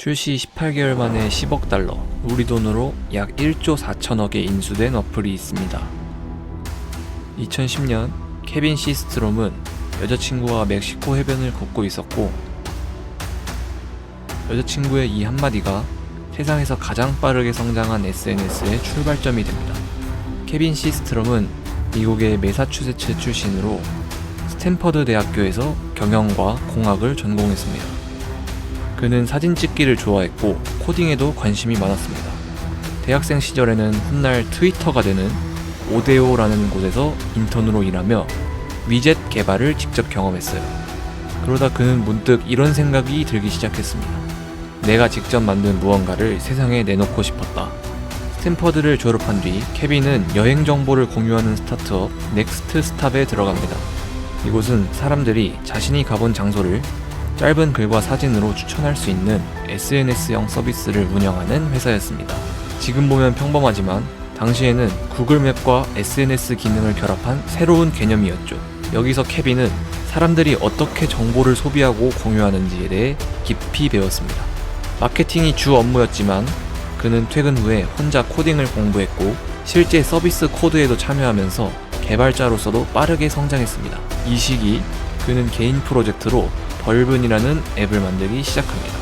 출시 18개월 만에 10억 달러, 우리 돈으로 약 1조 4천억에 인수된 어플이 있습니다. 2010년 케빈 시스트롬은 여자친구와 멕시코 해변을 걷고 있었고 여자친구의 이 한마디가 세상에서 가장 빠르게 성장한 SNS의 출발점이 됩니다. 케빈 시스트롬은 미국의 메사추세츠 출신으로 스탠퍼드 대학교에서 경영과 공학을 전공했습니다. 그는 사진 찍기를 좋아했고 코딩에도 관심이 많았습니다. 대학생 시절에는 훗날 트위터가 되는 오데오라는 곳에서 인턴으로 일하며 위젯 개발을 직접 경험했어요. 그러다 그는 문득 이런 생각이 들기 시작했습니다. 내가 직접 만든 무언가를 세상에 내놓고 싶었다. 스탠퍼드를 졸업한 뒤 케빈은 여행 정보를 공유하는 스타트업 넥스트 스탑에 들어갑니다. 이곳은 사람들이 자신이 가본 장소를 짧은 글과 사진으로 추천할 수 있는 SNS형 서비스를 운영하는 회사였습니다. 지금 보면 평범하지만 당시에는 구글맵과 SNS 기능을 결합한 새로운 개념이었죠. 여기서 케빈은 사람들이 어떻게 정보를 소비하고 공유하는지에 대해 깊이 배웠습니다. 마케팅이 주 업무였지만 그는 퇴근 후에 혼자 코딩을 공부했고 실제 서비스 코드에도 참여하면서 개발자로서도 빠르게 성장했습니다. 이 시기 그는 개인 프로젝트로 벌븐이라는 앱을 만들기 시작합니다.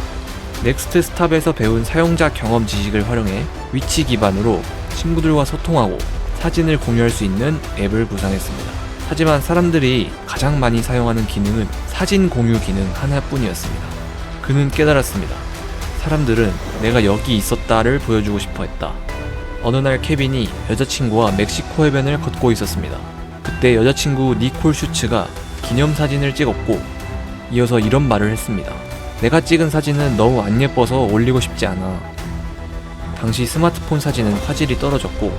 넥스트 스탑에서 배운 사용자 경험 지식을 활용해 위치 기반으로 친구들과 소통하고 사진을 공유할 수 있는 앱을 구상했습니다. 하지만 사람들이 가장 많이 사용하는 기능은 사진 공유 기능 하나뿐이었습니다. 그는 깨달았습니다. 사람들은 내가 여기 있었다를 보여주고 싶어 했다. 어느 날 케빈이 여자친구와 멕시코 해변을 걷고 있었습니다. 그때 여자친구 니콜 슈츠가 기념사진을 찍었고 이어서 이런 말을 했습니다. 내가 찍은 사진은 너무 안 예뻐서 올리고 싶지 않아. 당시 스마트폰 사진은 화질이 떨어졌고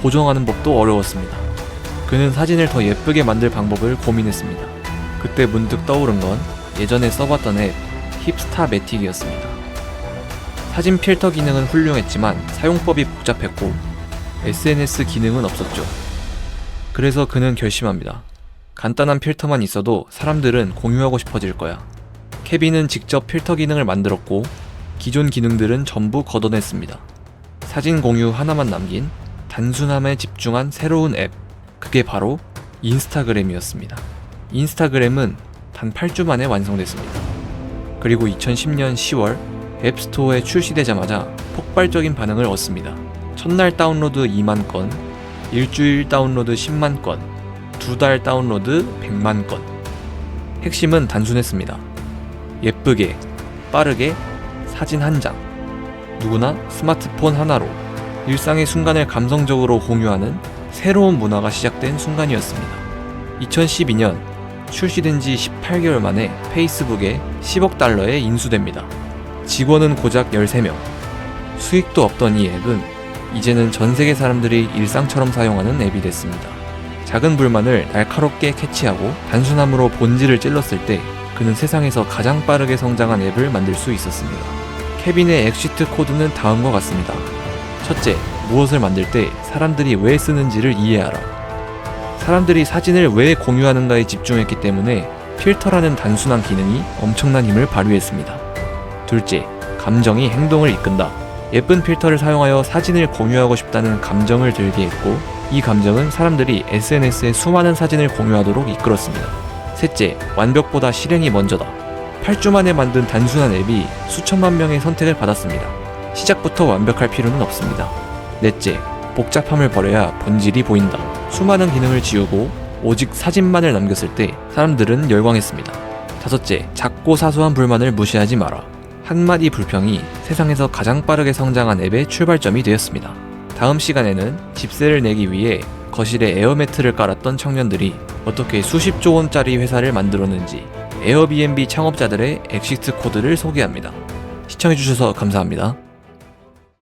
보정하는 법도 어려웠습니다. 그는 사진을 더 예쁘게 만들 방법을 고민했습니다. 그때 문득 떠오른 건 예전에 써봤던 앱 힙스타매틱이었습니다. 사진 필터 기능은 훌륭했지만 사용법이 복잡했고 SNS 기능은 없었죠. 그래서 그는 결심합니다. 간단한 필터만 있어도 사람들은 공유하고 싶어질 거야. 케빈은 직접 필터 기능을 만들었고 기존 기능들은 전부 걷어냈습니다. 사진 공유 하나만 남긴 단순함에 집중한 새로운 앱. 그게 바로 인스타그램이었습니다. 인스타그램은 단 8주 만에 완성됐습니다. 그리고 2010년 10월 앱스토어에 출시되자마자 폭발적인 반응을 얻습니다. 첫날 다운로드 2만 건, 일주일 다운로드 10만 건, 두 달 다운로드 100만 건. 핵심은 단순했습니다. 예쁘게, 빠르게, 사진 한 장. 누구나 스마트폰 하나로 일상의 순간을 감성적으로 공유하는 새로운 문화가 시작된 순간이었습니다. 2012년 출시된 지 18개월 만에 페이스북에 10억 달러에 인수됩니다. 직원은 고작 13명. 수익도 없던 이 앱은 이제는 전 세계 사람들이 일상처럼 사용하는 앱이 됐습니다. 작은 불만을 날카롭게 캐치하고 단순함으로 본질을 찔렀을 때 그는 세상에서 가장 빠르게 성장한 앱을 만들 수 있었습니다. 케빈의 엑시트 코드는 다음과 같습니다. 첫째, 무엇을 만들 때 사람들이 왜 쓰는지를 이해하라. 사람들이 사진을 왜 공유하는가에 집중했기 때문에 필터라는 단순한 기능이 엄청난 힘을 발휘했습니다. 둘째, 감정이 행동을 이끈다. 예쁜 필터를 사용하여 사진을 공유하고 싶다는 감정을 들게 했고, 이 감정은 사람들이 SNS에 수많은 사진을 공유하도록 이끌었습니다. 셋째, 완벽보다 실행이 먼저다. 8주 만에 만든 단순한 앱이 수천만 명의 선택을 받았습니다. 시작부터 완벽할 필요는 없습니다. 넷째, 복잡함을 버려야 본질이 보인다. 수많은 기능을 지우고 오직 사진만을 남겼을 때 사람들은 열광했습니다. 다섯째, 작고 사소한 불만을 무시하지 마라. 한마디 불평이 세상에서 가장 빠르게 성장한 앱의 출발점이 되었습니다. 다음 시간에는 집세를 내기 위해 거실에 에어매트를 깔았던 청년들이 어떻게 수십조 원짜리 회사를 만들었는지 에어비앤비 창업자들의 엑시트 코드를 소개합니다. 시청해주셔서 감사합니다.